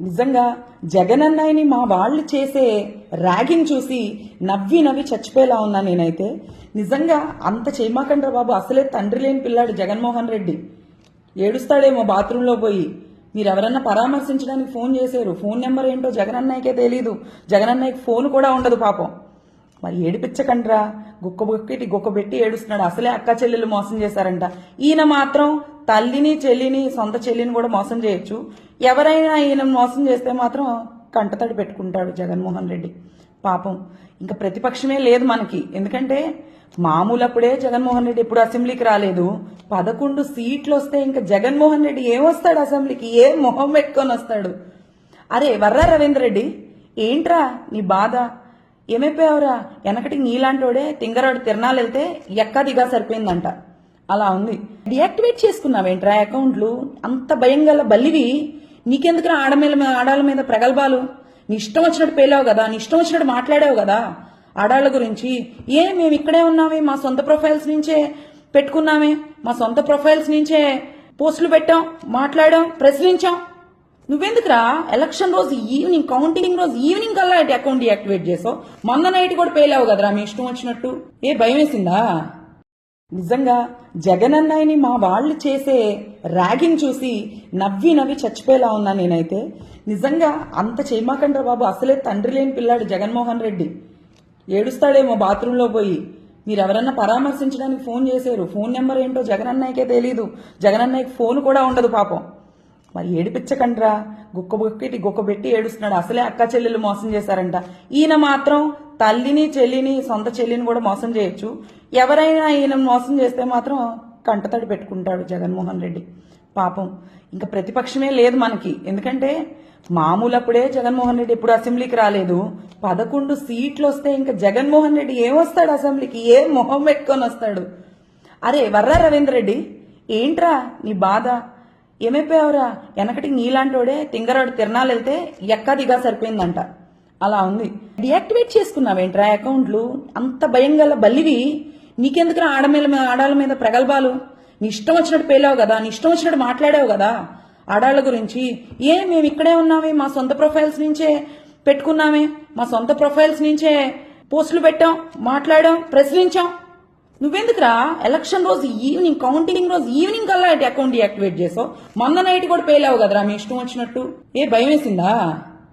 నిజంగా జగన్ అన్నయ్యని మా వాళ్ళు చేసే ర్యాగింగ్ చూసి నవ్వి నవ్వి చచ్చిపోయేలా ఉన్నా నేనైతే. నిజంగా అంత చేయమాకండ్రా బాబు అసలే తండ్రి లేని పిల్లాడు జగన్మోహన్ రెడ్డి. ఏడుస్తాడేమో బాత్రూంలో పోయి. మీరు ఎవరన్నా పరామర్శించడానికి ఫోన్ చేశారు. ఫోన్ నెంబర్ ఏంటో జగన్ అన్నయ్యకే తెలీదు. జగన్ అన్నయ్యకి ఫోన్ కూడా ఉండదు పాపం. మరి ఏడిపించకండ్రా. గుక్క బుక్కటి గుక్క పెట్టి ఏడుస్తున్నాడు. అసలే అక్క చెల్లెలు మోసం చేశారంట. ఈయన మాత్రం తల్లిని చెల్లిని సొంత చెల్లిని కూడా మోసం చేయొచ్చు. ఎవరైనా ఈయన మోసం చేస్తే మాత్రం కంటతడి పెట్టుకుంటాడు జగన్మోహన్ రెడ్డి. పాపం. ఇంకా ప్రతిపక్షమే లేదు మనకి. ఎందుకంటే మామూలు అప్పుడే జగన్మోహన్ రెడ్డి ఎప్పుడు అసెంబ్లీకి రాలేదు. పదకొండు సీట్లు వస్తే ఇంకా జగన్మోహన్ రెడ్డి ఏమొస్తాడు అసెంబ్లీకి? ఏ మొహం పెట్టుకొని వస్తాడు? అరే వర్రా రవీంద్ర రెడ్డి. ఏంట్రా నీ బాధ? ఏమైపోయావురా? వెనకటి నీలాంటోడే తింగరాడు తిరణాలు వెళ్తే ఎక్కదిగా సరిపోయిందంట. అలా ఉంది. డియాక్టివేట్ చేసుకున్నావేంట్రా అకౌంట్లు? అంత భయం గల బల్లివి నీకెందుకురా ఆడమేల మీద ఆడాళ్ళ మీద ప్రగల్భాలు? నీ ఇష్టం వచ్చినట్టు పేలావు కదా నీ ఇష్టం వచ్చినట్టు మాట్లాడావు కదా? ఆడాళ్ళ గురించి ఏ మేము ఇక్కడే ఉన్నామే మా సొంత ప్రొఫైల్స్ నుంచే పెట్టుకున్నామే మా సొంత ప్రొఫైల్స్ నుంచే పోస్టులు పెట్టాం మాట్లాడాం ప్రశ్నించాం. నువ్వెందుకురా? ఎలక్షన్ రోజు ఈవినింగ్ కౌంటింగ్ రోజు ఈవినింగ్ కల్లా అకౌంట్ డియాక్టివేట్ చేసావు. మొన్న నైట్ కూడా పేలావు కదరా మీ ఇష్టం వచ్చినట్టు. ఏ భయం వేసిందా నిజంగా జగన్ అన్నయ్యని మా వాళ్ళు చేసే ర్యాగింగ్ చూసి నవ్వి నవ్వి చచ్చిపోయేలా ఉన్నా నేనైతే. నిజంగా అంత చేయమాకండ్రా బాబు అసలే తండ్రి లేని పిల్లాడు జగన్మోహన్ రెడ్డి. ఏడుస్తాడేమో బాత్రూంలో పోయి. మీరు ఎవరన్నా పరామర్శించడానికి ఫోన్ చేశారు. ఫోన్ నెంబర్ ఏంటో జగన్ అన్నయ్యకే తెలీదు. జగన్ అన్నయ్యకి ఫోన్ కూడా ఉండదు పాపం. మరి ఏడిపించకండ్రా. గుక్క బుక్కటి గుక్క పెట్టి ఏడుస్తున్నాడు. అసలే అక్క చెల్లెలు మోసం చేశారంట. ఈయన మాత్రం తల్లిని చెల్లిని సొంత చెల్లిని కూడా మోసం చేయొచ్చు. ఎవరైనా ఈయన మోసం చేస్తే మాత్రం కంటతడి పెట్టుకుంటాడు జగన్మోహన్ రెడ్డి. పాపం. ఇంకా ప్రతిపక్షమే లేదు మనకి. ఎందుకంటే మామూలు అప్పుడే జగన్మోహన్ రెడ్డి ఎప్పుడు అసెంబ్లీకి రాలేదు. పదకొండు సీట్లు వస్తే ఇంకా జగన్మోహన్ రెడ్డి ఏమొస్తాడు అసెంబ్లీకి? ఏ మొహం పెట్టుకొని వస్తాడు? అరే వర్రా రవీంద్ర రెడ్డి? ఏంట్రా నీ బాధ? ఏమైపోయావురా? వెనకటి నీలాంటోడే తింగరాడు తిరణాలు వెళ్తే ఎక్కా దిగా సరిపోయిందంట. అలా ఉంది. డియాక్టివేట్ చేసుకున్నావేంట్రా అకౌంట్లు? అంత భయం గల బలివి నీకెందుకురా ఆడమీల మీద ఆడాళ్ళ మీద ప్రగల్భాలు? నీ ఇష్టం వచ్చినట్టు పేలావు కదా నీ ఇష్టం వచ్చినట్టు మాట్లాడావు కదా? ఆడాళ్ళ గురించి ఏ మేము ఇక్కడే ఉన్నామే మా సొంత ప్రొఫైల్స్ నుంచే పెట్టుకున్నామే మా సొంత ప్రొఫైల్స్ నుంచే పోస్టులు పెట్టాం మాట్లాడాం ప్రశ్నించాం. నువ్వెందుకురా? ఎలక్షన్ రోజు ఈవినింగ్ కౌంటింగ్ రోజు ఈవినింగ్ కల్లా అకౌంట్ యాక్టివేట్ చేసావు. మొన్న నైట్ కూడా పేలావు కదరా మీ ఇష్టం వచ్చినట్టు. ఏ భయం వేసిందా